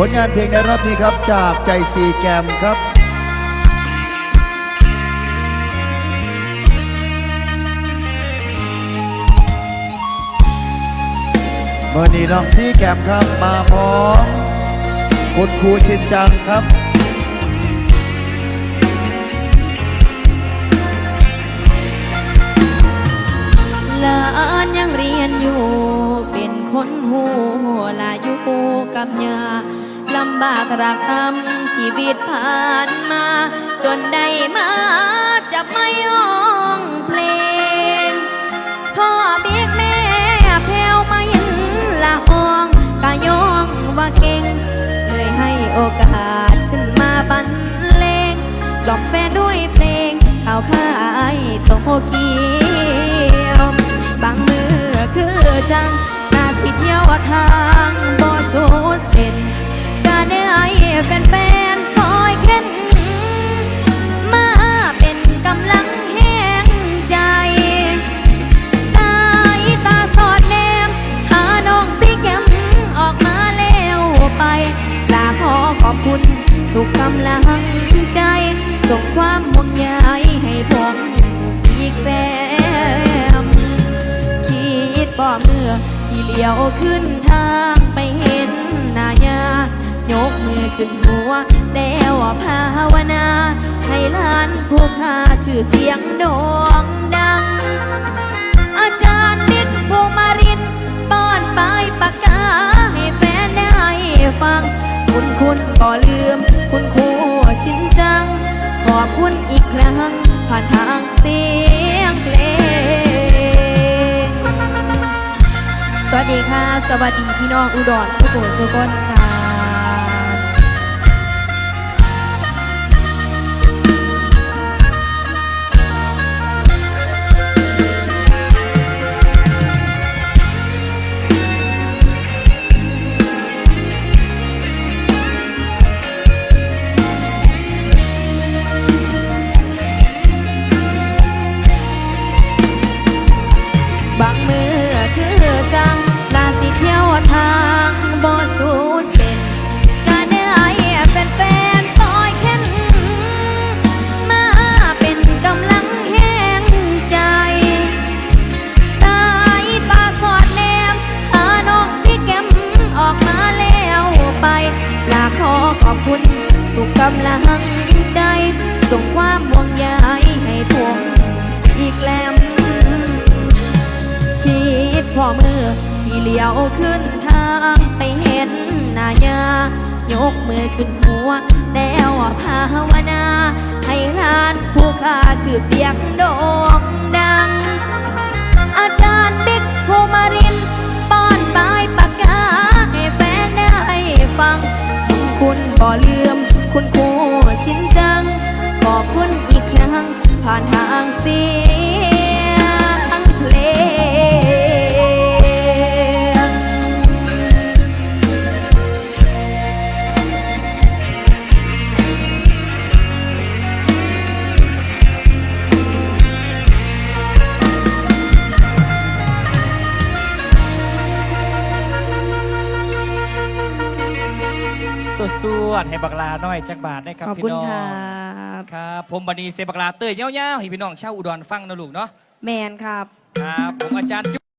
ผลงานเพลงในรอบนี้ครับจากใจซีแกมครับเมื่อนี้น้องซีแกมครับมาพร้อมคุณครูชินจังครับหลานยังเรียนอยู่เป็นคนหูลาอยู่กับยา ลำบากรักทำชีวิตผ่านมา จนได้มาจับไม่ยองเพลง พ่อบิ๊กแม่แพรวมาเห็นละอองกะยองว่าเก่ง เลยให้โอกาสขึ้นมาบรรเลงกล่อมแฟนด้วยเพลงข่าวค่ายโตเกียวบางมือคือจังนาที่เที่ยวทางบ่สู ทุกกำลังใจ ส่งความห่วงใยให้ผมสีแกรมคิดบ่เมื่อที่เลี้ยวขึ้นทางไปเห็นหน้ายายกมือขึ้นหัว แล้วภาวนา ให้หลานผู้ค่าชื่อเสียงโด่งดัง อาจารย์นิดภูมารินป้อนปลายปาก อบคุณอีกครั้งผ่านทางเสียงเพลง สวัสดีค่ะ สวัสดีพี่น้องอุดรสุโขสุกนค่ะำลังใจ ส่งความห่วงใยให้พวกอีกแลมคิดพอมือที่เลี้ยวขึ้นทางไปเห็นหน้ายายกมือขึ้นหัว แล้วภาวนา ขอบคุณอีกครั้งผ่านทางเสีย สวดสวดให้บักลาน้อยจักบาทได้ครับขอบพี่คุณน้องครับครับผมบันีเซบักลาเตยเย้าวๆให้พี่น้องชาวอุดรฟังนะลูกเนาะแมนครับ ครับผมอาจารย์จุ